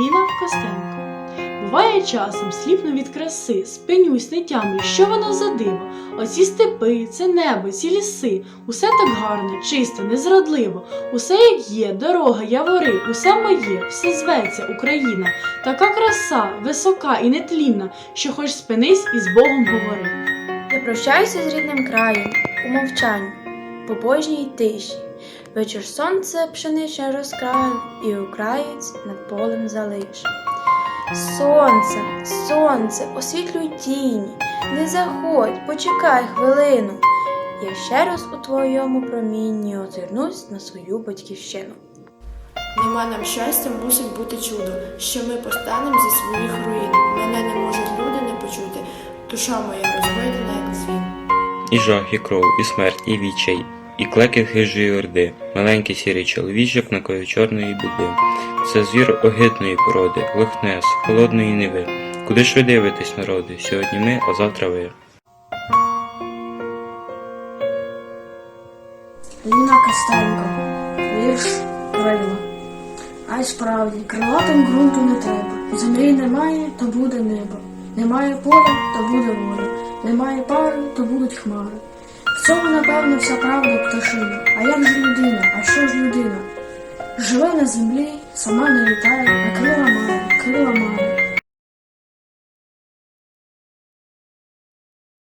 Ангеліна Костенко. Буває часом сліпну від краси, спинюсь, не тямлю, що воно за диво. Оці степи, це небо, ці ліси, усе так гарно, чисто, незрадливо, усе як є, дорога, явори, усе моє, все зветься Україна. Така краса, висока і нетлінна, що хоч спинись і з Богом говори. Я прощаюся з рідним краєм у мовчанні, побожній тиші. Вечір сонце пшеничне розкрає, і українець над полем залиш. Сонце, сонце, освітлюй тіні, не заходь, почекай хвилину. Я ще раз у твоєму промінні озирнусь на свою батьківщину. Нема нам щастя, мусить бути чудо, що ми постанемо зі своїх руїн. Мене не можуть люди не почути, душа моя розбитана, як дзвін. І жах, і кров, і смерть, і відчай, і клекіт хижої орди, маленький сірий чоловічок на кої чорної біди. Це звір огидної породи, лохнес, холодної ниви. Куди ж ви дивитесь, народи? Сьогодні ми, а завтра ви. Ліна Костенко, вірш крила. А й справді, крилатим ґрунту не треба. Землі немає, то буде небо. Немає поля, то буде воля. Немає пари, то будуть хмари. В цьому, напевно, вся правда пташина. А як же людина? А що ж людина? Живе на землі, сама не літає, а